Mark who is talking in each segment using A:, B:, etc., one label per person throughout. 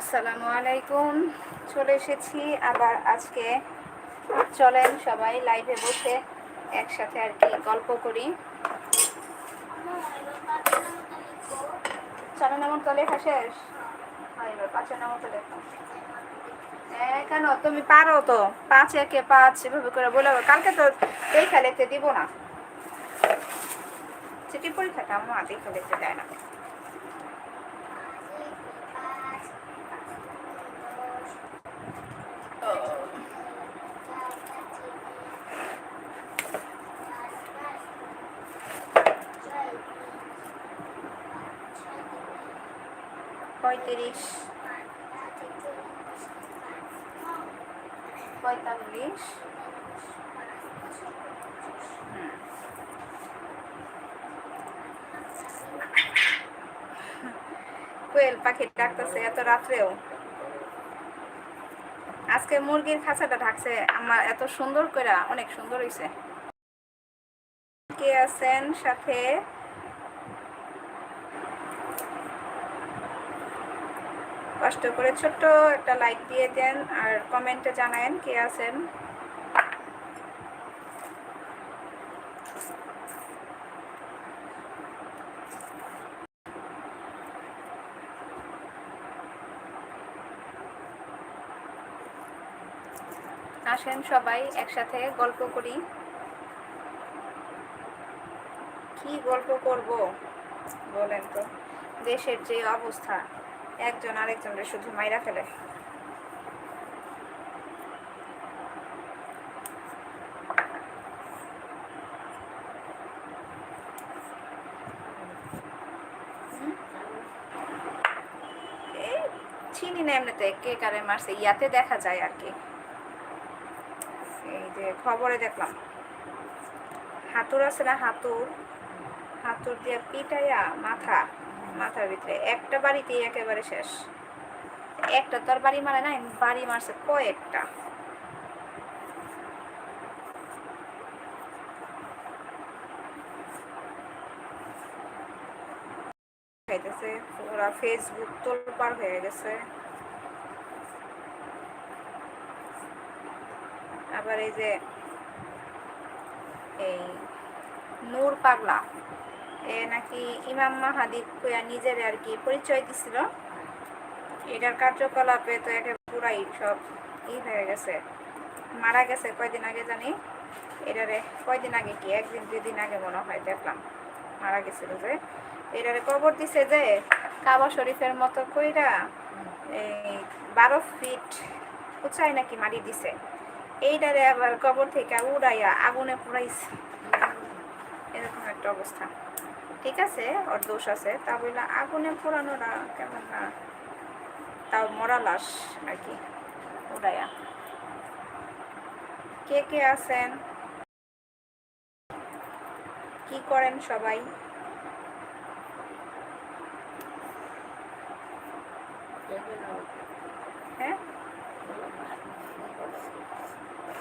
A: আসসালামু আলাইকুম। চলে এসেছি আবার আজকে। চলেন সবাই লাইভে বসে একসাথে আর কি গল্প করি। চার নম্বর তলে শেষ? হয় এবার পাঁচের নম্বর তলে। হ্যাঁ, কেন? তুমি পারো তো। পাঁচ একে পাঁচ এভাবে করে বলে কালকে তো দেখা লিখতে দিব না। চিঠি পরীক্ষাটা? আমার দেখা লিখতে দেয় না। পঁয়ত্রিশ পঁয়তাল্লিশ হুম। কোয়েল পাখি ডাকতেছে এত রাত্রেও আজকে মুরগির খাঁচাটা ঢাকছে, আমার এত সুন্দর করে অনেক সুন্দর হয়েছে কে আছেন সাথে? কষ্ট করে ছোট্ট একটা লাইক দিয়ে দেন আর কমেন্টে জানায়েন কে আছেন। আসেন সবাই, একসাথে গল্প করি। কি গল্প করব? বলেন তো। দেশের যে অবস্থা, একজন আরেকজনের শুধু মাইরা ফেলে। চিনি না এমনিতে, কে কারে মারছে, ইয়াতে দেখা যায় আর কি। এই যে খবরে দেখলাম। হাতুর আছে না হাতুর হাতুর দিয়ে পিটাইয়া মাথা, মাথার ভিতরে। একটা বাড়িতেই একেবারে শেষ। একটা তো আর বাড়ি মারে নাই, বাড়ি মারছে কয়েকটা। খাইতেছে পুরা ফেসবুক তোলপার হয়ে গেছে। আবার এই যে এই নূর পাগলা, এ নাকি ইমাম মাহাদি কইয়া নিজের আর কি পরিচয় দিছিল। এটার কার্যকলাপে তো একে পুরাই সব ই হয়ে গেছে, মারা গেছে কয়দিন আগে জানি। এটারে কয়দিন আগে কি, একদিন দুই দিন আগে মনে হয় দেখলাম, মারা গেছিল যে। এটারে কবর দিছে যে কাবা শরীফের মতো কইরা, এই বারো ফিট উঁচাই নাকি মারি দিছে। এইটারে আবার কবর থেকে উড়াইয়া আগুনে পুরাইছে এরকম একটা অবস্থা। ঠিক আছে, ওর দোষ আছে। তা বললে আগুনে পোড়ানোটা কেমন না? তাও মরা লাশ আর কি উড়াইয়া। কে কে আছেন? কি করেন সবাই? হ্যাঁ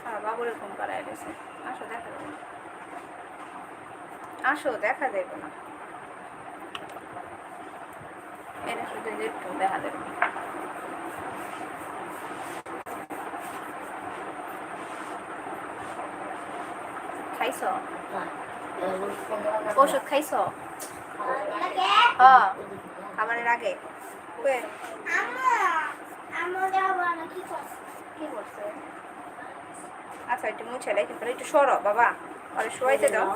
A: হ্যাঁ বাবুরের পাড়ায় গেছে। আসো দেখা যাবে। না। আসো দেখা যাবে না। এটা শুধু একটু দেখা যাবে। খাইছ? ওষুধ খাইছ? হ্যাঁ খাবারের আগে। কি করছে? আচ্ছা একটু মুছে রেখে পরে একটু সরো, বাবা আরে, শোয়াইতে দাও।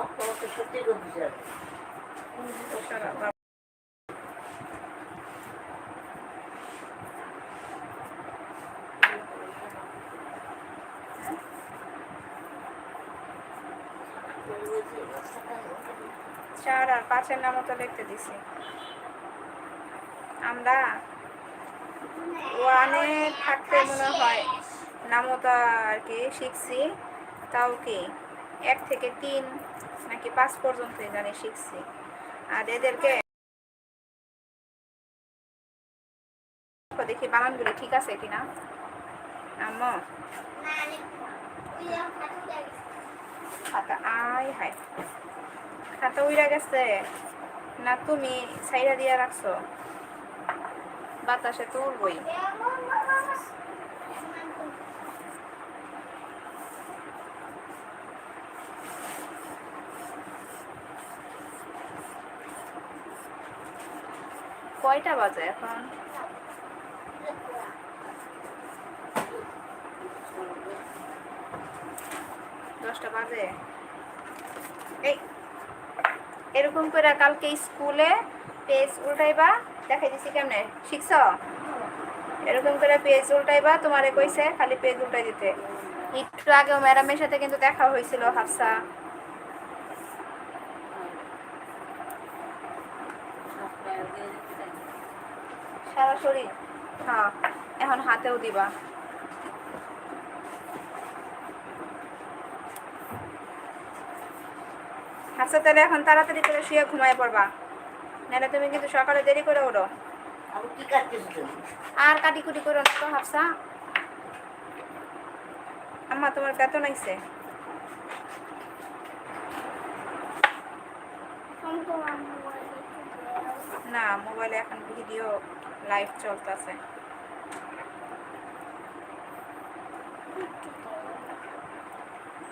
A: চার আর পাঁচের নামও তো লিখতে দিছি আমরা ওয়ানে থাকতে মনে হয় নামতা আর কি, শিখছি। তাও কি, এক থেকে তিন, নাকি পাঁচ পর্যন্ত জানি শিখছি। আর এদেরকে দেখি বানানগুলি ঠিক আছে কিনা। আম্মু। আয় হায়। খাতা উইরা গেছে। না তুমি সাইডা দিয়া রাখছো। বাতাসে তো উড়বই। কয়টা বাজে এখন? দশটা বাজে। এই, এরকম করে কালকে স্কুলে পেজ উল্টাইবা, দেখাই দিছি কেমনে? শিখছ? এরকম করে পেজ উল্টাইবা, তোমারে কইছে খালি পেজ উল্টাই দিতে। একটু আগেও ম্যাডামের সাথে কিন্তু দেখা হয়েছিল, হাফসা সারা শরীর হ্যাঁ এখন হাতেও দিবা। হাফসা তাহলে এখন তাড়াতাড়ি করে শুয়ে ঘুমায় পড়বা। নাহলে তুমি কিন্তু সকালে দেরি করে ওঠো আর কাটি কুটি করে না তো হাফসা আম্মা তোমার বেতন আইছে না মোবাইলে এখন ভিডিও লাইভ চলতেছে।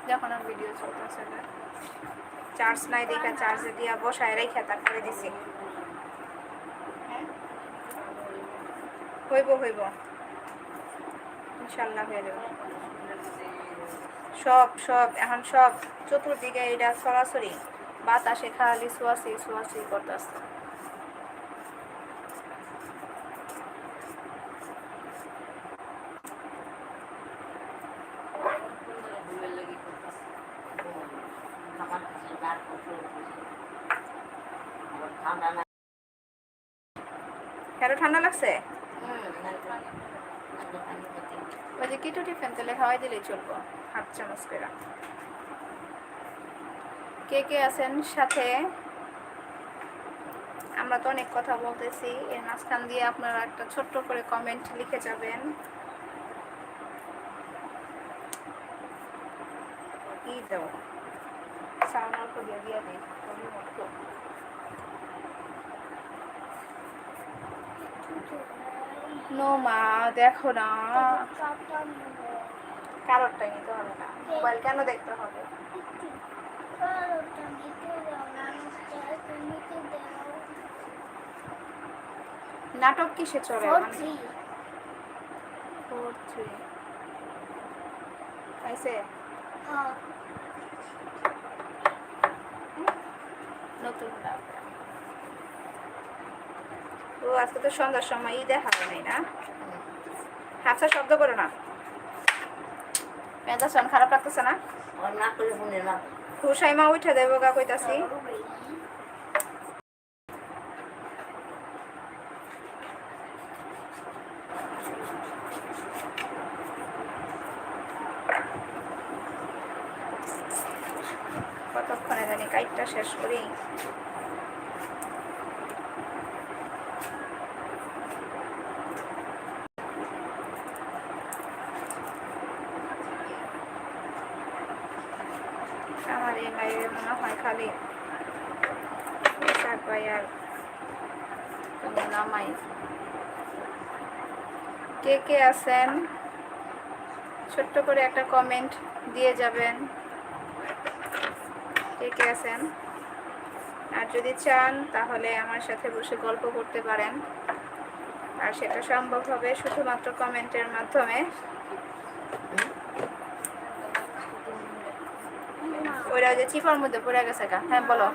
A: যখন ভিডিও চলতেছে চার্জ নাই দেখা চার্জে দিয়া বসায় রেখে তারপরে দিছি। হইব হইব। ইনশাল্লাহ হয়ে যাবে। সব সব, এখন সব চতুর্দিকে এটা সরাসরি বাতাসে খালি সোয়াশি সোয়াশি করতেছে। কেন ঠান্ডা লাগছে? ওই যে কিটু টিফিন তেলে খাওয়াই দিলেই চলবো হাফ চামচ করে। কে কে আছেন সাথে? আমরা তো অনেক কথা বলতেছি এর মাঝখান দিয়ে আপনারা একটা ছোট্ট করে কমেন্ট লিখে যাবেন। কি দাও সাউন্ড অল্প দিয়ে দিয়ে দিই ভলিউম অল্প। নো মা দেখো না। কারোরটা নিতে হবে না। মোবাইল কেন দেখতে হবে? নাটক কিসে চলে? ফোর থ্রি পাইছে? নতুন ডাক। ও আজকে তো সন্ধ্যার সময় ঈদে দেখাবে নাই না? হাফসা শব্দ করো না। মেজাজ খারাপ লাগতেছে না? হুসাইমা উঠে দেবো গা কইতাছি কতক্ষণে জানি কাইটটা শেষ করি আমার এই লাইভে মনে হয়, খালি ইসাক ভাই আর নামাই। কে কে আছেন? ছোট্ট করে একটা কমেন্ট দিয়ে যাবেন। কে কে আছেন? আর যদি চান, তাহলে আমার সাথে বসে গল্প করতে পারেন। আর সেটা সম্ভব হবে শুধুমাত্র কমেন্টের মাধ্যমে। চিপার মধ্যে পড়ে গেছে গা। হ্যাঁ বলো।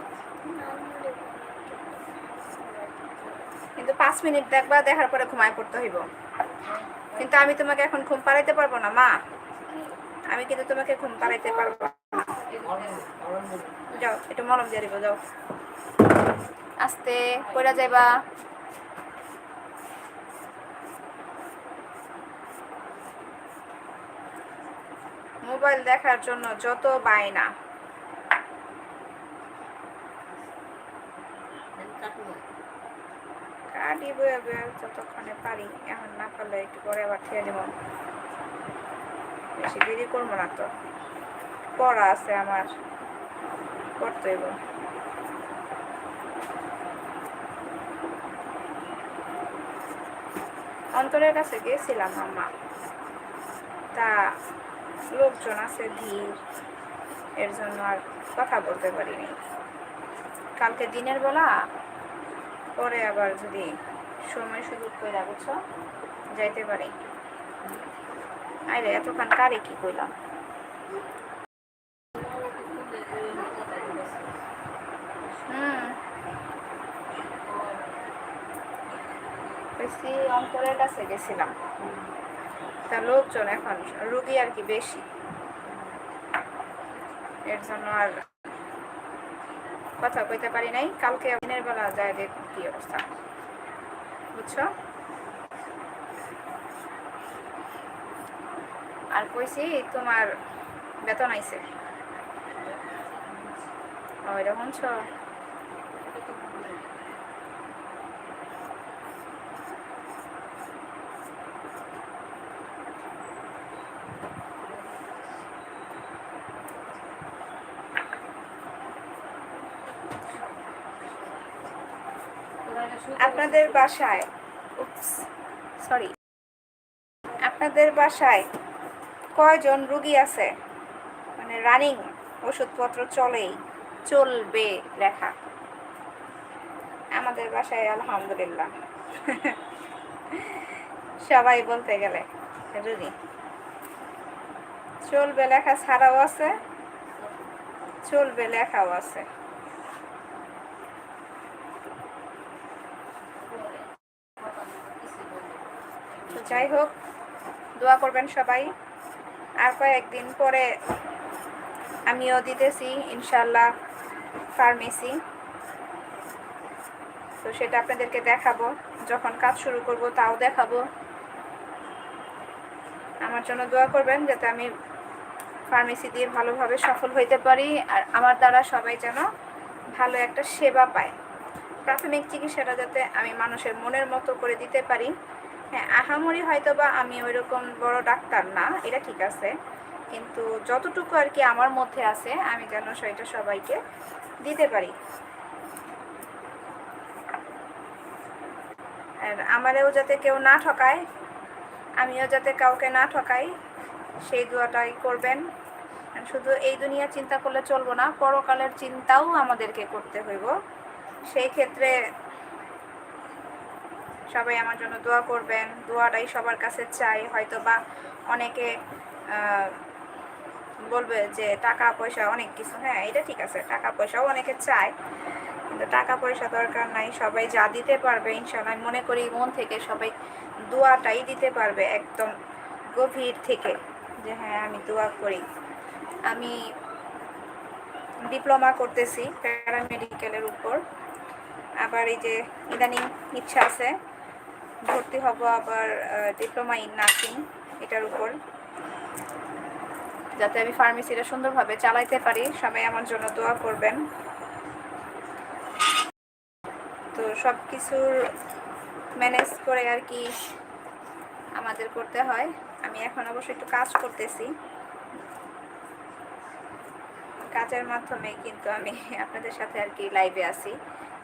A: কিন্তু পাঁচ মিনিট দেখবা, দেখার পরে ঘুমায় পড়তে হইব। কিন্তু আমি তোমাকে এখন ঘুম পাড়াইতে পারব না, মা। আমি কিন্তু তোমাকে ঘুম পাড়াইতে পারব যাও, একটু মলম দিয়ে দিব, যাও। আস্তে কইরা যাইবা। মোবাইল দেখার জন্য যত বায়না। যতক্ষণে পারি, এখন না পারলে একটু পরে আবার খেয়ে বেশি দেরি করব না তো। পড়া আছে আমার করতে হইব। অন্তরের কাছে গিয়েছিলাম আম্মা। তা লোকজন আছে ভিড়, এর জন্য আর কথা বলতে পারিনি। কালকে দিনের বেলা পরে আবার যদি সময় সুযোগ করে বুঝছ যাইতে পারি। আরে এতক্ষণ কারে কি কইলাম? অন্তরের কাছে গেছিলাম। তা লোকজন এখন রুগী আর কি বেশি। এর জন্য আর কথা কইতে পারি নাই। কালকে দিনের বেলা যায় দেখ কি অবস্থা। বুঝছ? আর কইছি, তোমার বেতন আইছে। ওই রকম আপনাদের বাসায় সরি আপনাদের বাসায় কয়জন রুগী আছে? মানে রানিং ওষুধপত্র চলেই, চলবে লেখা। আমাদের বাসায় আলহামদুলিল্লাহ। সবাই বলতে গেলে, রুগী। চলবে লেখা ছাড়াও আছে, চলবে লেখাও আছে। যাই হোক দোয়া করবেন সবাই। আর কয়েকদিন পরে আমিও দিতেছি ইনশাল্লাহ ফার্মেসি। তো সেটা আপনাদেরকে দেখাবো, যখন কাজ শুরু করব তাও দেখাবো। আমার জন্য দোয়া করবেন যাতে আমি ফার্মেসি দিয়ে ভালোভাবে সফল হইতে পারি, আর আমার দ্বারা সবাই যেন ভালো একটা সেবা পায়। প্রাথমিক চিকিৎসাটা যাতে আমি মানুষের মনের মতো করে দিতে পারি। হ্যাঁ আহামরি হয়তো বা আমি ওই রকম বড় ডাক্তার না, এটা ঠিক আছে। কিন্তু যতটুকু আর কি আমার মধ্যে আছে, আমি যেন সেটা সবাইকে দিতে পারি। আর আমারেও যাতে কেউ না ঠকায়, আমিও যাতে কাউকে না ঠকাই, সেই দোয়াটাই করবেন। শুধু এই দুনিয়া চিন্তা করলে চলবো না, পরকালের চিন্তাও আমাদেরকে করতে হইব। সেই ক্ষেত্রে সবাই আমার জন্য দোয়া করবেন। দোয়াটাই সবার কাছে চাই। হয়তো বা অনেকে বলবে যে টাকা, পয়সা অনেক কিছু। হ্যাঁ এটা ঠিক আছে। টাকা, পয়সাও অনেকে চায়। কিন্তু টাকা, পয়সা দরকার নাই। সবাই যা দিতে পারবে ইনশাল্লাহ মনে করি মন থেকে সবাই দোয়াটাই দিতে পারবে একদম গভীর থেকে যে হ্যাঁ আমি দোয়া করি। আমি ডিপ্লোমা করতেছি প্যারামেডিক্যালের উপর। আবার এই যে ইদানিং ইচ্ছা আছে ভর্তি হব আবার ডিপ্লোমা ইন নার্সিং এটার উপর। যাতে আমি ফার্মেসিটা সুন্দরভাবে চালাইতে পারি, সবাই আমার জন্য দোয়া করবেন। তো সব কিছুর ম্যানেজ করে আর কি আমাদের করতে হয়। আমি এখন অবশ্য একটু কাজ করতেছি। কাজের মাধ্যমে কিন্তু আমি আপনাদের সাথে আর কি লাইভে আছি।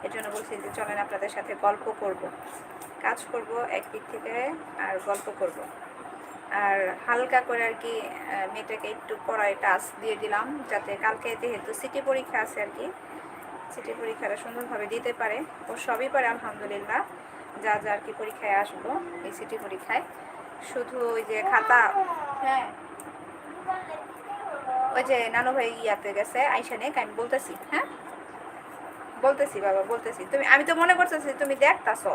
A: এর জন্য বলছি যে, চলেন আপনাদের সাথে গল্প করব। কাজ করব একদিক থেকে আর গল্প করব। আর হালকা করে আর কি মেয়েটাকে একটু পড়ায় টাচ দিয়ে দিলাম যাতে কালকে যেহেতু সিটি পরীক্ষা আছে আর কি, সিটি পরীক্ষাটা সুন্দরভাবে দিতে পারে। ও সবই পারে, আলহামদুলিল্লাহ। যা যা আর কি পরীক্ষায় আসব এই সিটি পরীক্ষায়। শুধু ওই যে খাতা হ্যাঁ ওই যে নানু ভাই ইয়াতে গেছে, আইসা নেক, আমি বলতেছি হ্যাঁ? বলতেছি বাবা, বলতেছি। তুমি, আমি তো মনে করতেছি তুমি দেখতাছো।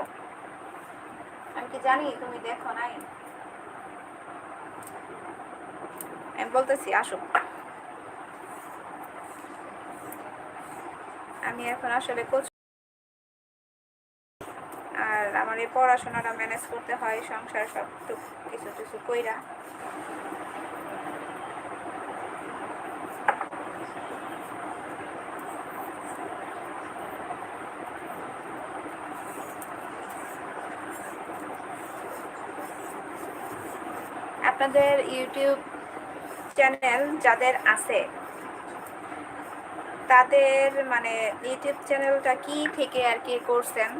A: আমি কি জানি? তুমি দেখো নাই। আমি বলতেছি, আসো। আমি এখন আসলে কোচ আর আমার এই পড়াশোনাটা ম্যানেজ করতে হয়, সংসার সব কিছু কিছু কইরা আপনাদের ইউটিউব চ্যানেল যাদের আছে, তাদের মানে ইউটিউব চ্যানেলটা কি থেকে আর কি করছেন?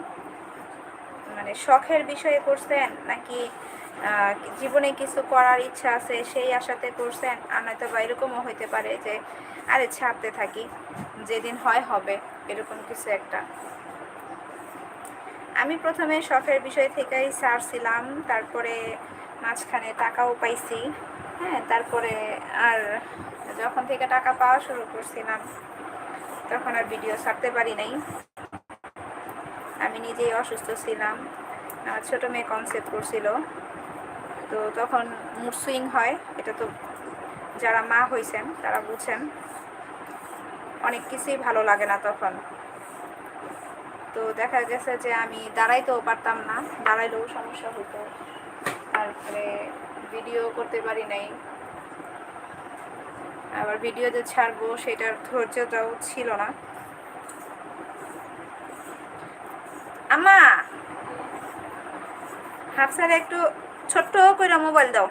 A: মানে শখের বিষয়ে করছেন নাকি জীবনে কিছু করার ইচ্ছা আছে সেই আশাতে করছেন? আর নয়তো বা এরকমও হইতে পারে যে, আরে ছাড়তে থাকি, যেদিন হয় হবে, এরকম কিছু একটা। আমি প্রথমে শখের বিষয় থেকেই ছাড়ছিলাম তারপরে মাঝখানে টাকাও পাইছি। হ্যাঁ তারপরে আর যখন থেকে টাকা পাওয়া শুরু করছিলাম, তখন আর ভিডিও ছাড়তে পারি নাই। আমি নিজেই অসুস্থ ছিলাম। আমার ছোটো মেয়ে কনসেপ্ট করছিল। তো তখন মুড সুইং হয়, এটা তো যারা মা হয়েছেন তারা বুঝেন। অনেক কিছুই ভালো লাগে না তখন। তো দেখা গেছে যে আমি দাঁড়াইতেও পারতাম না, দাঁড়াইলেও সমস্যা হতো তারপরে ভিডিও করতে পারি নাই। আবার ভিডিও যে ছাড়বো, সেটার ধৈর্যটাও ছিল না। আম্মা! হাফসারে একটু ছোট্ট করে মোবাইল দাও।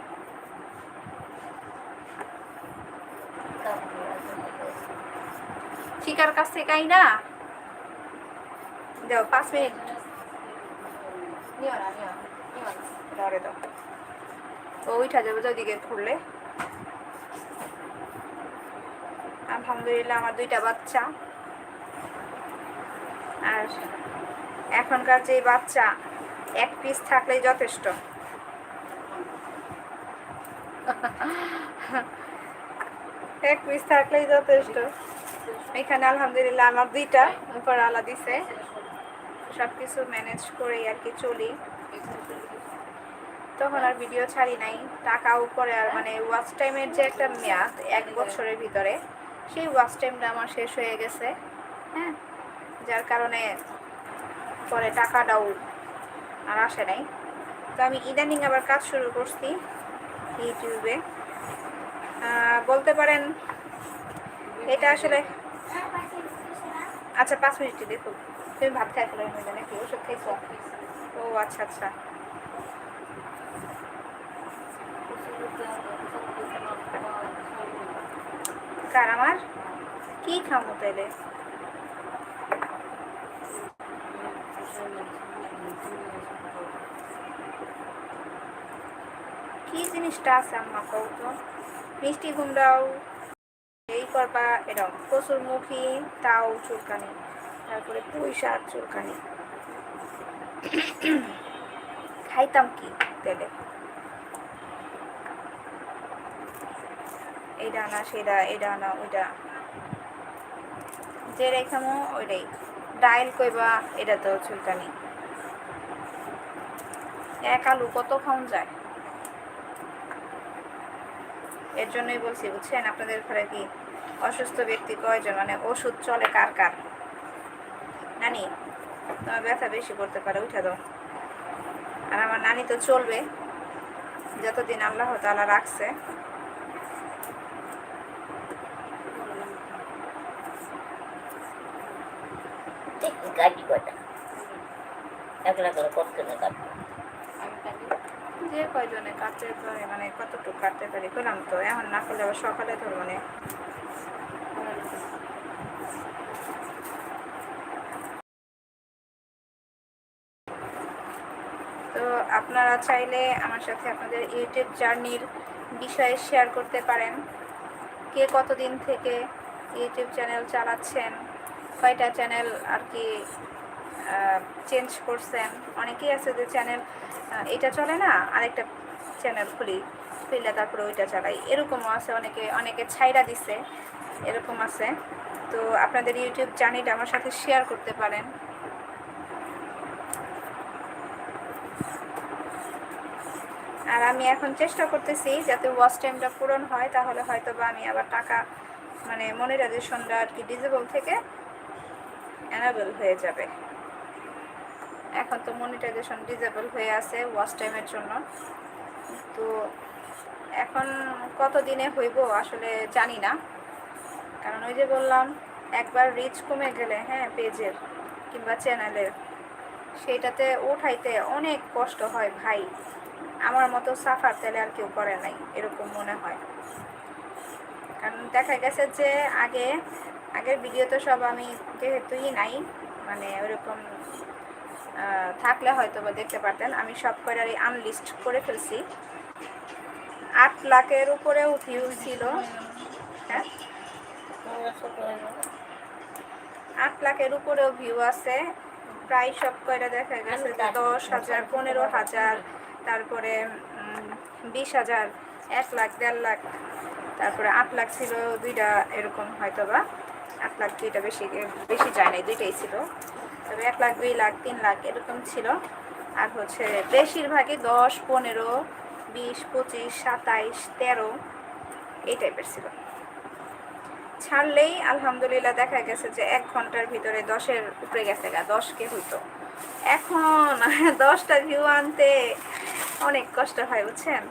A: শিকার কাছ থেকে না? দাও, পাঁচ মিনিট। নিও না, নিও নিও দাও। ও উঠা যাবে তো ওদিকে ঘুরলে। আলহামদুলিল্লাহ, আমার দুইটা বাচ্চা। আর এখনকার যে বাচ্চা, এক পিস থাকলেই যথেষ্ট। এক পিস থাকলেই যথেষ্ট। এখানে আলহামদুলিল্লাহ আমার দুইটা, উপর আলা দিছে। সব কিছু ম্যানেজ করেই আর কি চলি। তখন আর ভিডিও ছাড়ি নাই। টাকা উপরে আর মানে ওয়াচ টাইমের যে একটা মেয়াদ, এক বছরের ভিতরে, সেই ওয়াচ টাইমটা আমার শেষ হয়ে গেছে। হ্যাঁ যার কারণে পরে টাকাটাও আর আসে নাই। তো আমি ইদানিং আবার কাজ শুরু করছি ইউটিউবে। বলতে পারেন, এটা আসলে আচ্ছা পাঁচ মিনিটে দেখুন। তুমি ভাত খাই ফেলো নাকি? ওষুধ খাইছো? ও আচ্ছা আচ্ছা। কার, আমার? কি খামো তাইলে? কি জিনিসটা আছে আম্মা কও তো? মিষ্টি কুমড়াও, এই করবা এরকম কচুর মুখী, তাও চুলকানি। তারপরে পুঁই শাক চুলকানি। খাইতাম কি তেলে এইটা না সেটা এটা না ওইটা যে রেখামো ওইটাই ডাইল কইবা এটা তো চুলকানি। এক আলু কত খাওন যায়? এর জন্যই বলছি, বুঝছেন? আপনাদের ঘরে কি অসুস্থ ব্যক্তি কয়জন? মানে ওষুধ চলে কার কার? নানি, তোমার ব্যথা বেশি করতে পারে, উঠে দাও। আর আমার নানি তো চলবে। যতদিন আল্লাহ তাআলা রাখছে
B: গাড়ি কয়টা? একলা করে কাটবো
A: যে কয়জনে কাটতে পারে মানে কতটুকু কাটতে পারি করলাম তো, এখন না করলে আবার সকালে ধরবো না। তো আপনারা চাইলে আমার সাথে আপনাদের ইউটিউব জার্নির বিষয়ে শেয়ার করতে পারেন। কে কতদিন থেকে ইউটিউব চ্যানেল চালাচ্ছেন? কয়টা চ্যানেল আর কি চেঞ্জ করছেন। অনেকেই আছে যে চ্যানেল এটা চলে না, আরেকটা চ্যানেল খুলি, খুললে তারপরে ওইটা চালাই। এরকমও আছে অনেকে অনেকে ছাইরা দিছে, এরকম আছে। তো আপনাদের ইউটিউব জার্নিটা আমার সাথে শেয়ার করতে পারেন। আর আমি এখন চেষ্টা করতেছি যাতে ওয়াচ টাইমটা পূরণ হয়, তাহলে হয়তো বা আমি আবার টাকা মানে মনিটাইজেশনটা আর কি ডিজেবল থেকে অ্যানাবেল হয়ে যাবে। এখন তো মনিটাইজেশন ডিজেবল হয়ে আছে ওয়াচ টাইমের জন্য। তো এখন কত দিনে হইব আসলে জানি না। কারণ ওই যে বললাম, একবার রিচ কমে গেলে হ্যাঁ পেজের কিংবা চ্যানেলের সেইটাতে ওঠাইতে অনেক কষ্ট হয় ভাই। আমার মতো সাফার তেলে আর কেউ করে নাই, এরকম মনে হয়। কারণ দেখা গেছে যে আগে আগের ভিডিও তো সব আমি যেহেতুই নাই মানে ওরকম থাকলে হয়তো বা দেখতে পারতেন। আমি সব কয়টারই আনলিস্ট করে ফেলছি। আট লাখের উপরেও ভিউ ছিল। হ্যাঁ। আট লাখের উপরেও ভিউ আছে। প্রায় সব কয়টা দেখা গেছে? দশ হাজার, পনেরো হাজার, তারপরে বিশ হাজার, এক লাখ, দেড় লাখ, তারপরে আট লাখ ছিল, দুইটা এরকম হয়তো বা আট লাখ দুইটা বেশি বেশি যায় নাই, দুইটাই ছিল। তবে এক লাখ, দুই লাখ, তিন লাখ এরকম ছিল। আর হচ্ছে বেশিরভাগই দশ, পনেরো, বিশ, পঁচিশ, সাতাইশ, তেরো এই টাইপের ছিল। ছাড়লেই আলহামদুলিল্লাহ দেখা গেছে যে এক ঘণ্টার ভিতরে দশের উপরে গেছে গা, দশকে হইতো। এখন দশটা ভিউ আনতে অনেক কষ্ট হয়, বুঝছেন?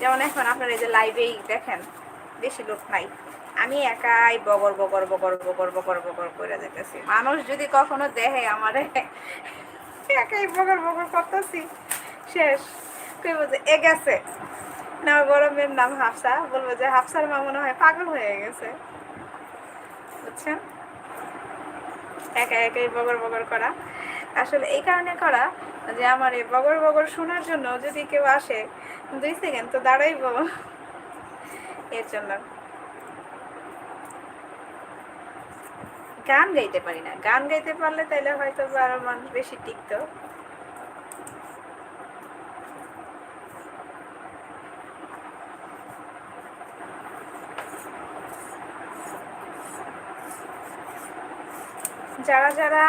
A: যেমন এখন আপনারা এই যে লাইভেই দেখেন, বেশি লোক নাই। আমি একাই বগর বগর বগর বগর বগর বগর করে যেতেছি। মানুষ যদি কখনো দেখে আমারে, একাই বগর বগর করতেছি, শেষ। কইব যে, এ গেছে। না, গরমের নাম হাফসা। বলব যে, হাফসার মা মনে হয় পাগল হয়ে গেছে। বুঝছেন? একা একাই বগর বগর করা। আসলে এই কারণে করা যে, আমার এই বগর বগর শোনার জন্য যদি কেউ আসে, দুই সেকেন্ড তো দাঁড়াইব। এর জন্য। গান গাইতে পারি না। গান গাইতে পারলে তাইলে হয়তো আরও মানুষ বেশি টিকতো। যারা যারা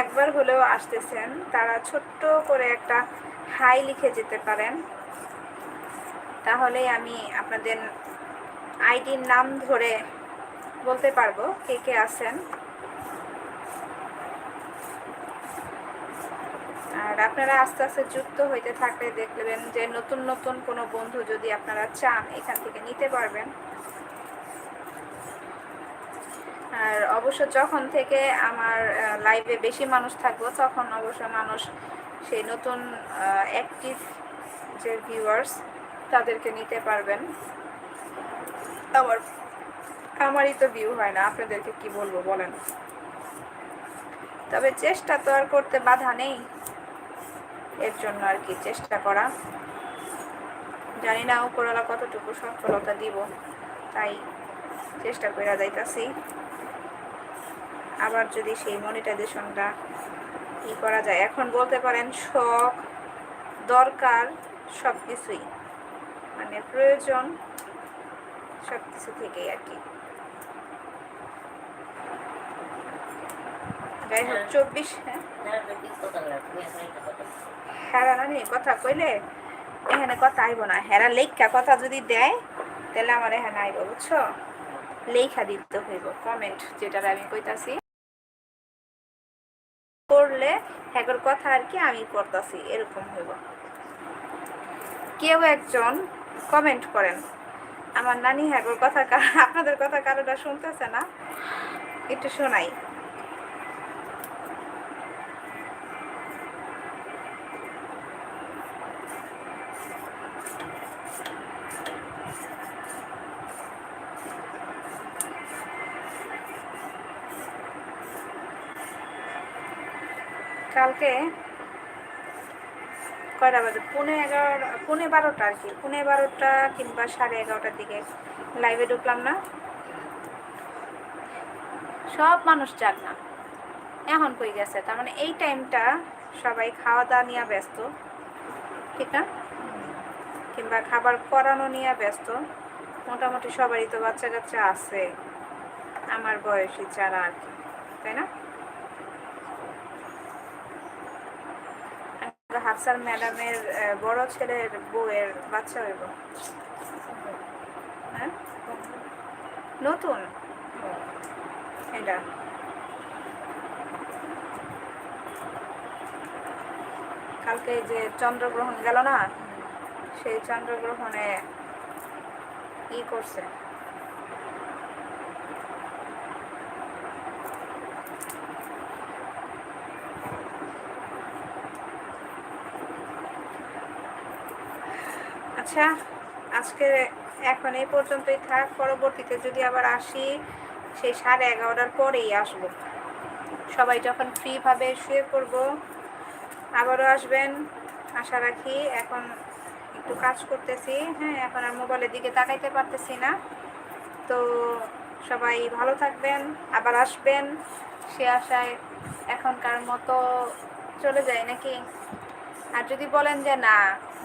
A: একবার হলেও আসতেছেন, তারা ছোট্ট করে একটা হাই লিখে যেতে পারেন। তাহলে আমি আপনাদের আইডির নাম ধরে বলতে পারব কে কে আছেন। আর আপনারা আস্তে আস্তে যুক্ত হইতে থাকলে দেখবেন যে নতুন নতুন কোনো বন্ধু যদি আপনারা চান, এখান থেকে নিতে পারবেন। আর অবশ্য যখন থেকে আমার লাইভে বেশি মানুষ থাকব, তখন অবশ্য মানুষ সেই নতুন অ্যাক্টিভ যে ভিউয়ার্স তাদেরকে নিতে পারবেন। আমার আমারই তো ভিউ হয় না, আপনাদেরকে কি বলব বলেন। তবে চেষ্টা তো আর করতে বাধা নেই। এর জন্য আর কি চেষ্টা করা। জানি না উপরওয়ালা কতটুকু সফলতা দিব, তাই চেষ্টা করে যাইতাছি। আবার যদি সেই মনিটাইজেশনটা ই করা যায়, এখন বলতে পারেন শখ, দরকার সব কিছুই মানে প্রয়োজন সব কিছু থেকেই আর কি। যাই হোক চব্বিশ হ্যাঁ।
B: এখন একটা কথা বলো।
A: হেরা নানি কথা কইলে এখানে কথা আইব না। হেরা লেখা কথা যদি দেয় তাহলে আমার এখানে আইব বুঝছ? লেখা দিতে হইব কমেন্ট যেটা আমি কইতাছি। করলে হ্যাগর কথা আর কি আমি করতাছি এরকম হইব। কেউ একজন কমেন্ট করেন আমার নানি হ্যাগর কথা আপনাদের কথা কারোটা শুনতেছে না? একটু শোনাই কালকে কয়টা বাজে পৌনে এগারো, পৌনে বারোটা আর কি। পৌনে বারোটা কিংবা সাড়ে এগারোটার দিকে লাইভে ঢুকলাম না। সব মানুষ যাক না। এখন কই গেছে? তার মানে এই টাইমটা সবাই খাওয়া দাওয়া নিয়ে ব্যস্ত, ঠিক না? কিংবা খাবার করানো নিয়ে ব্যস্ত। মোটামুটি সবারই তো বাচ্চা কাচ্চা আছে। আমার বয়সী যারা আর কি, তাই না? হাফসার ম্যাডামের বড় ছেলের বউয়ের বাচ্চা হইব। হ্যাঁ? নতুন? এটা। কালকে যে চন্দ্রগ্রহণ গেল না, সেই চন্দ্রগ্রহণে ই করছে। আচ্ছা আজকে এখন এই পর্যন্তই থাক। পরবর্তীতে যদি আবার আসি, সেই সাড়ে এগারোটার পরেই আসব। সবাই যখন ফ্রিভাবে শুয়ে পড়ব, আবারও আসবেন। আশা রাখি এখন একটু কাজ করতেছি। হ্যাঁ এখন আর মোবাইলের দিকে তাকাইতে পারতেছি না। তো সবাই ভালো থাকবেন, আবার আসবেন। সে আশায় এখনকার মতো চলে যায় নাকি? আর যদি বলেন যে না,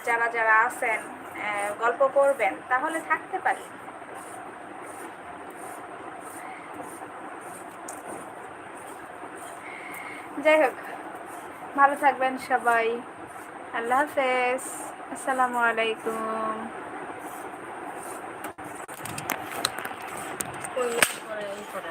A: যারা যারা আছেন গল্প করবেন, তাহলে থাকতে পারি। যাই হোক, ভালো থাকবেন সবাই। আল্লাহ হাফেজ। আসসালামু আলাইকুম।
B: করে